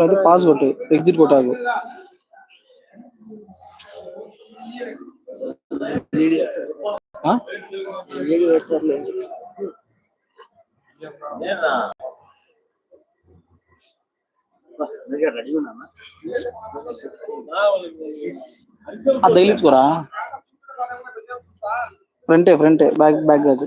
అయితే పాస్ కొట్టు ఎగ్జిట్ కొట్టాకు తగిలించుకోరా ఫ్రంటే ఫ్రంటే బ్యాక్ బ్యాక్ కాదు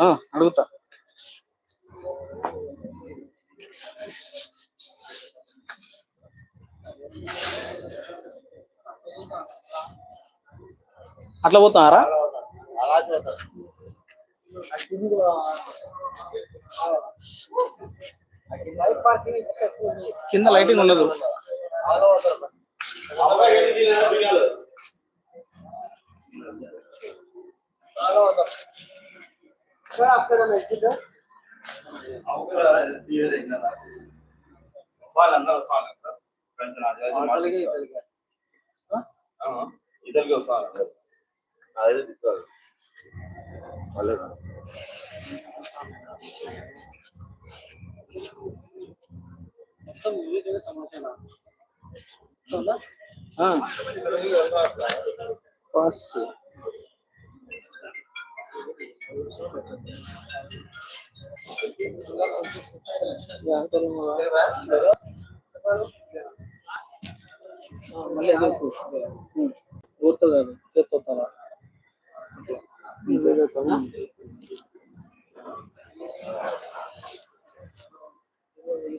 ఆ, అడుగుతా. అట్లా పోతున్నారా? కింద లైటింగ్ ఉండదు. cioè ancora meglio. ఇద్దరికి వస్తాను అదే తీసుకోవాలి వాళ్ళే మొత్తం ఇదే సమాచారం పాస్ మళ్ళీ అదే ఊరుతుంది అది చేస్తుంటారా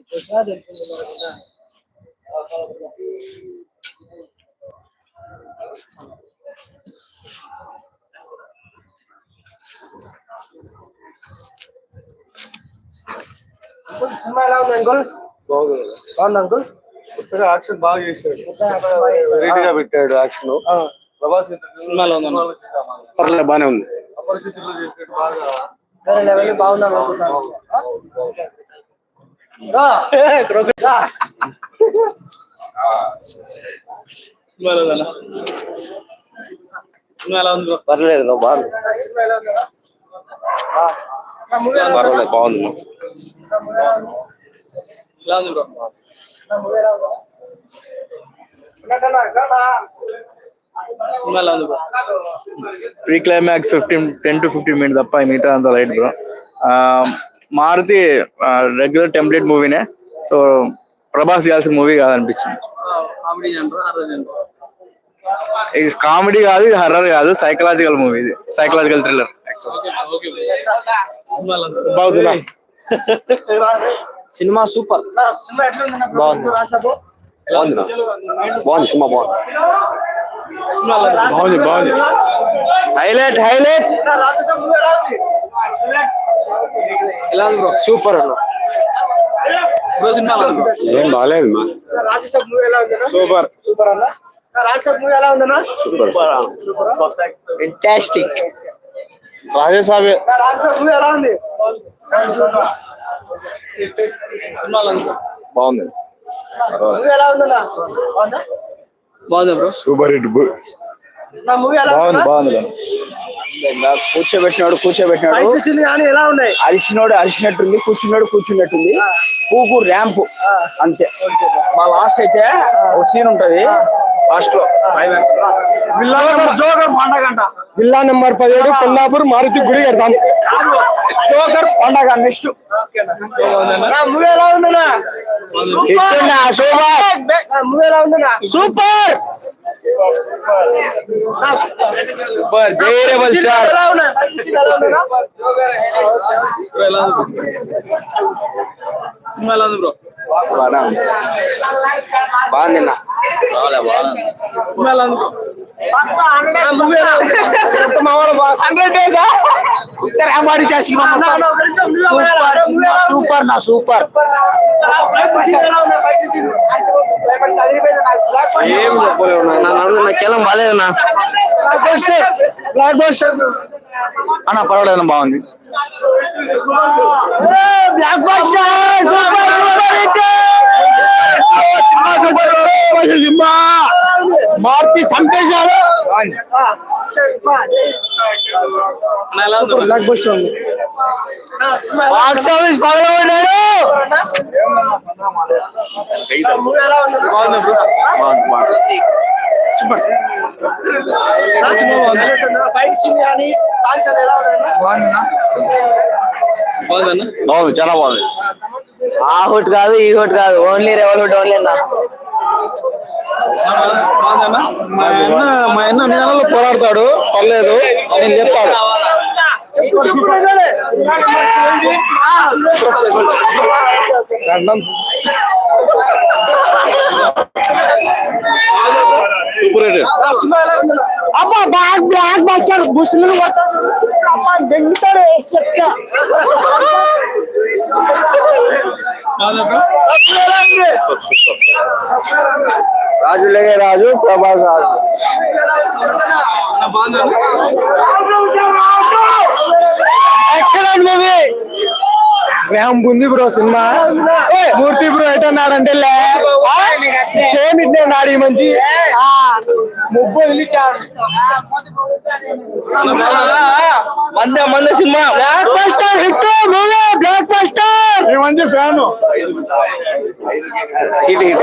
ప్రసాద్ వెళ్తుంది సినిమా ఎలా ఉంది అంకుల్ బాగుంది. బాగుంది అంకుల్ కొత్తగా యాక్షన్ బాగా చేశాడు. రీడ్గా పెట్టాడు యాక్షన్. ప్రభాస్ సినిమాలో ఉందన్న పర్లేదు బానే ఉంది. అపరిచితులు బాగా. వేరే లెవెల్ అనుకుంటున్నాను ఉంది? పర్లేదు బాగుంది. సినిమా ఎలా ఉంది మూవీ ఎలా ఉంది పర్వాలేదు బాగుంది ఎలా ఉంది బ్రో మూవీ ఎలా ఉంది ఉన్నట్టనా? కాదా? సినిమా ఎలా ఉంది bro pre climax fifteen ten to fifteen minute తప్ప మిగతా అంత light bro Maruthi regular template మూవీనే so Prabhas చేయాల్సిన మూవీ కాదనిపించింది కామెడీ జనరు హారర్ జనరు ఇది కామెడీ కాదు ఇది హర్రర్ కాదు సైకలాజికల్ మూవీ ఇది సైకలాజికల్ థ్రిల్లర్ ఓకే సినిమా ఎలా ఉంది బాగుందా సినిమా సూపర్ నా సినిమా ఎట్లా ఉంది నా బాగుంది. రాసాబు బాగుంది బాగుంది సినిమా బాగుంది సినిమా ఎలా ఉంది బాగుంది బాగుంది హైలైట్ హైలైట్ నా రాజేశం మూవీ ఎలా ఉంది ఎలా ఉంది బ్రో సూపర్ అన్న బ్రో సినిమా ఎలా ఉంది బ్రో ఏం బాగాలేదు మా నా రాజేశం మూవీ ఎలా ఉంది సూపర్ సూపర్ అన్న నా రాజేశం మూవీ ఎలా ఉంది సూపర్ ఫెంటాస్టిక్ రాజేసాబే నా రాజేశం మూవీ ఎలా ఉంది సినిమా ఎలా ఉంది బాగుంది బాగుందా బాగుంది బ్రో సూపర్ హిట్ బాగుంది. కూర్చోబెట్టినాడు కూర్చోబెట్టినాడు. ఫైట్ సీన్ కానీ ఎలా ఉన్నాయి? అరిసినోడు అరిసినట్టుంది కూర్చున్నాడు కూర్చున్నట్టుంది. పూకు ర్యాంప్. అంతే. మా లాస్ట్ అయితే ఒక సీన్ ఉంటది. లాస్ట్లో. జోకర్ పండగంట జిల్లా నెంబర్ పదిహేడు కొల్లాపూర్ మారుతి గుడి కడతాం. జోకర్ పండగ నెక్స్ట్ సూపర్! సూపర్! సూపర్. జై రెబల్ స్టార్. సినిమా ఎలా ఉంది? బ్రో బాగుంది ఎలా ఉంది హండ్రెడ్ డేస్ సూపర్ నా సూపర్. ఏం చెప్పలేవు నా నడుము నా కెలం బాగాలేదన్నా బ్లాక్ బస్టర్ అన్న పర్వాలేదు బాగుంది. మార్తి సంపేశారు? బ్లాక్ బస్టర్ ఉంది. బాక్స్ ఆఫీస్ పగలబడ్డాడు బాగుందా బాగుంది చాలా బాగుంది. ఆ హుట్ కాదు ఈ హుట్ కాదు. ఓన్లీ రెవల్ హుట్ ఓన్లీ అన్న. మా అన్న మా అన్న అన్ని పోరాడతాడు. పర్లేదు నేను చెప్తాడు అబ్బా బ్లాక్ బ్లాక్ బస్టర్ ముస్లిం అమ్మా దెంగుతాడు చెప్తా బాగుందా బ్రో రాజులే రాజు ప్రభాస్ రాజు అన్న బాగుందా ఎక్సలెంట్ మూవీ ర్యాంప్ ఉంది బ్రో సినిమా. మూర్తి బ్రో ఎటన్నాడంటే సేమ్ ఇట్నే నాడి మంచి. ముగ్గు వదిలిచాడు. మంద మంద సినిమా. Blockbuster hit movie blockbuster మంచి fan. Hit hit.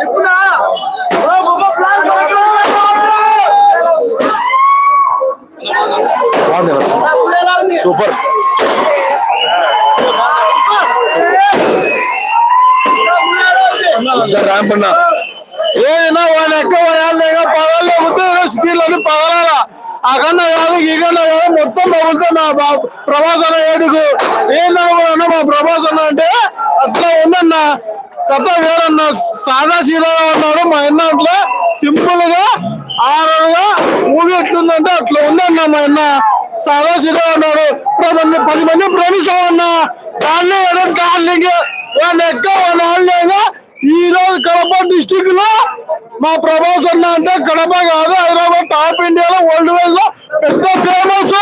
చెప్పునా super. Ramp అన్నా. ఏదైనా వాని ఎక్క వాడాలి పగల్లో ఉద్యోగ సిటీలోని పగలాల. అక్కడ కాదు ఇక్కడ కాదు మొత్తం పగులుతా మా బా- ప్రభాస్ అన్న ఏడుగు ఏందనుకున్నా మా ప్రభాస్ అన్న అంటే అట్లా ఉందన్న. కథ వేరన్న. సాదా సీదాగా ఉన్నాడు మా అన్న అట్లా. సింపుల్గా ఆరుగా మూవీ ఎట్లుందంటే అట్లా ఉందన్న మా అన్న. సాదా సీదా ఉన్నాడు పది మంది పది మంది ప్రేమిస్తాం ఉన్నా దాన్ని డార్లింగ్ వాడిని ఎక్క వాడిని ఈ రోజు కడప డిస్టిక్లో మా ప్రభాస్ అన్న అంటే కడప కాదు హైదరాబాద్ టాప్ ఇండియాలో వరల్డ్ వైడ్లో పెద్ద ఫేమస్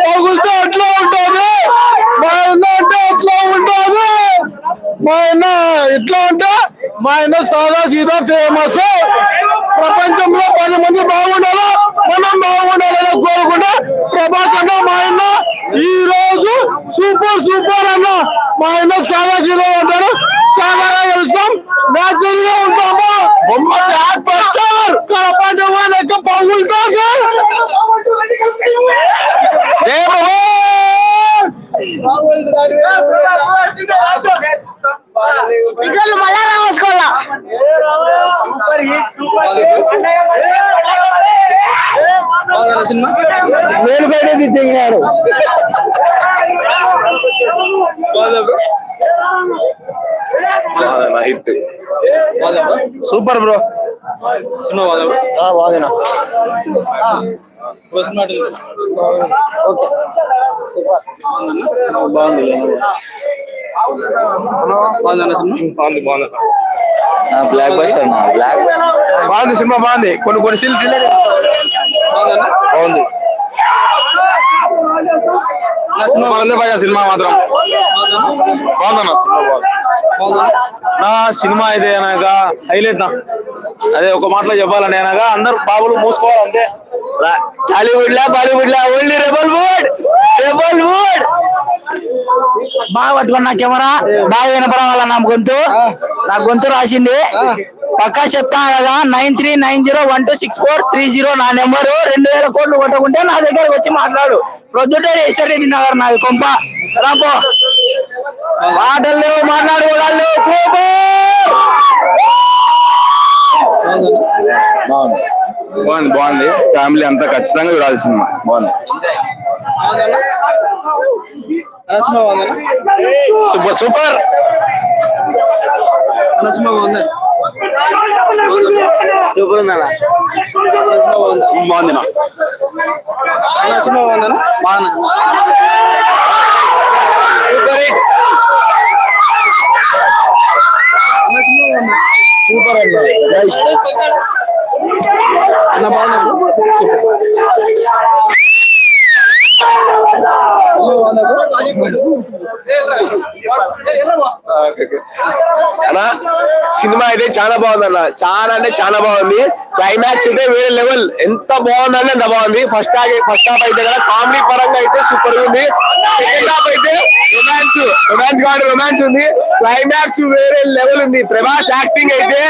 పగులుతో అట్లా ఉంటుంది. మా ఆయన అంటే అట్లా ఉంటుంది. మా ఆయన ఎట్లా అంటే మా ఆయన సాదా సీదా ఫేమస్ ప్రపంచంలో పది మంది బాగుండాలి? మనం బాగుండాలని కోరుకుంటే ప్రభాస్ అన్న మా ఆయన ఈ రోజు సూపర్ సూపర్ అన్న. మా ఆయన సాదా సీదా ఉంటారు సాదాగా గెలుస్తాం. న్యాచురల్గా ఉంటాము. బొమ్మ బ్లాక్ బస్టర్ కడప జవాన్ యొక్క పగులుతుంది జై ఇక్కడ మళ్ళా రాసుకోవాలా బాగుందా సినిమా వేలు బయట బాగుందా హిట్. బాగుందా సూపర్ బ్రో. సినిమా బాగుందా ఉంది? బాగుంది బాగుందన్న సినిమా? బాగుంది బాగుంది. బ్లాక్ బస్టర్ అన్న బ్లాక్ బాగుంది సినిమా బాగుంది. కొన్ని కొన్ని సీన్లు బాగుందన్న బాగుంది సినిమా బాగుంది. భయ సినిమా మాత్రం. బాగుందన్న సినిమా బాగుంది. నా సినిమా అయితే అనగా హైలైట్ నా. అదే ఒక మాటలో చెప్పాలంటే అనగా అందరు బాబులు మూసుకోవాలంటే టాలీవుడ్ లా బాలీవుడ్ లా only rebel wood rebel wood బాగా పట్టుకున్నా కెమెరా బాగా వినపడాల నా గొంతు నా గొంతు రాసింది. పక్కా చెప్తాను కదా nine three nine zero one two six four three zero నా నెంబరు. రెండు వేల కోట్లు కొట్టకుంటే నా దగ్గరకు వచ్చి మాట్లాడు. ప్రొద్దుటే ఈశ్వరెడ్డి నగర్ నాది కొంప. రాపో మాటలు లేవు మాట్లాడుకోవడాలు సూపర్ బాగుంది. బాగుంది ఫ్యామిలీ అంతా ఖచ్చితంగా చూడాలి సినిమా. బాగుంది. అన్న సినిమా బాగుందా? Super super. అన్న సినిమా బాగుందా సూపర్ ఉందన్న అన్న సినిమా బాగుందా బాగుంది నా అన్న సినిమా బాగుందా బాగుంది సూపర్ హిట్ అన్న సినిమా బాగుందా సూపర్ అన్న బాగుందా అన్నా సినిమా అయితే చాలా బాగుంది అన్న చాలా అంటే చాలా బాగుంది. క్లైమాక్స్ అయితే వేరే లెవెల్ ఎంత బాగుందంటే అంత బాగుంది. ఫస్ట్ హాఫ్ ఫస్ట్ హాఫ్ అయితే కదా కామెడీ పరంగా అయితే సూపర్ ఉంది. సెకండ్ హాఫ్ అయితే రొమాన్స్ రొమాన్స్ కాదు రొమాన్స్ ఉంది. క్లైమాక్స్ వేరే లెవెల్ ఉంది. ప్రభాస్ యాక్టింగ్ అయితే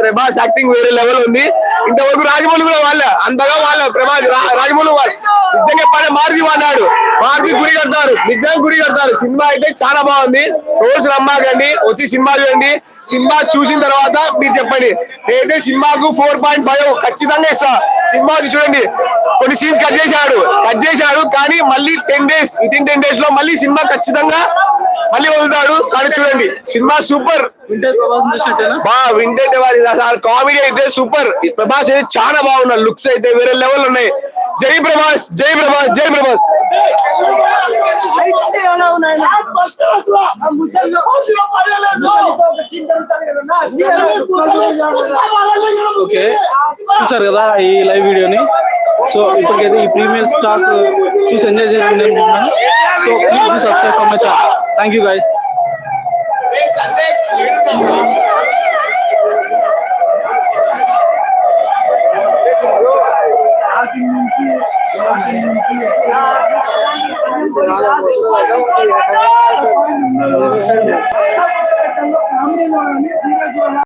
ప్రభాస్ యాక్టింగ్ వేరే లెవెల్ ఉంది. ఇంతవరకు రాజమౌళి కూడా వాళ్ళ అంతగా వాళ్ళ ప్రభాస్ రాజమౌళి వాళ్ళు. నిజంగా పని మారుది వాడినాడు మారుతి గుడి కడతారు. నిజంగా గుడి కడతారు. సినిమా అయితే చాలా బాగుంది. రోజు నమ్మాకండి వచ్చి సినిమా చూడండి. సినిమా చూసిన తర్వాత మీరు చెప్పండి. నేనైతే సినిమాకు ఫోర్ పాయింట్ ఫైవ్ ఖచ్చితంగా ఇస్తా. సినిమా చూడండి. కొన్ని సీన్స్ కట్ చేశాడు. కట్ చేశాడు. కానీ మళ్ళీ ten days with in ten డేస్లో మళ్ళీ సినిమా ఖచ్చితంగా మళ్ళీ వదులుతాడు. కానీ చూడండి. సినిమా సూపర్ బా వింటే వారి అసలు కామెడీ అయితే సూపర్ ప్రభాస్ అయితే చాలా బాగున్నారు లుక్స్ అయితే వేరే లెవెల్ ఉన్నాయి. జై ప్రభాస్ జై ప్రభాస్ జై ప్రభాస్. ఓకే. చూసారు కదా ఈ లైవ్ వీడియోని. సో ఇప్పటికైతే ఈ ప్రీమియర్ స్టాక్ చూసి ఎంజాయ్ చేయండి అనుకుంటున్నాను so please subscribe for my channel thank you guys Lakin mungkin, lakin mungkin. Nah,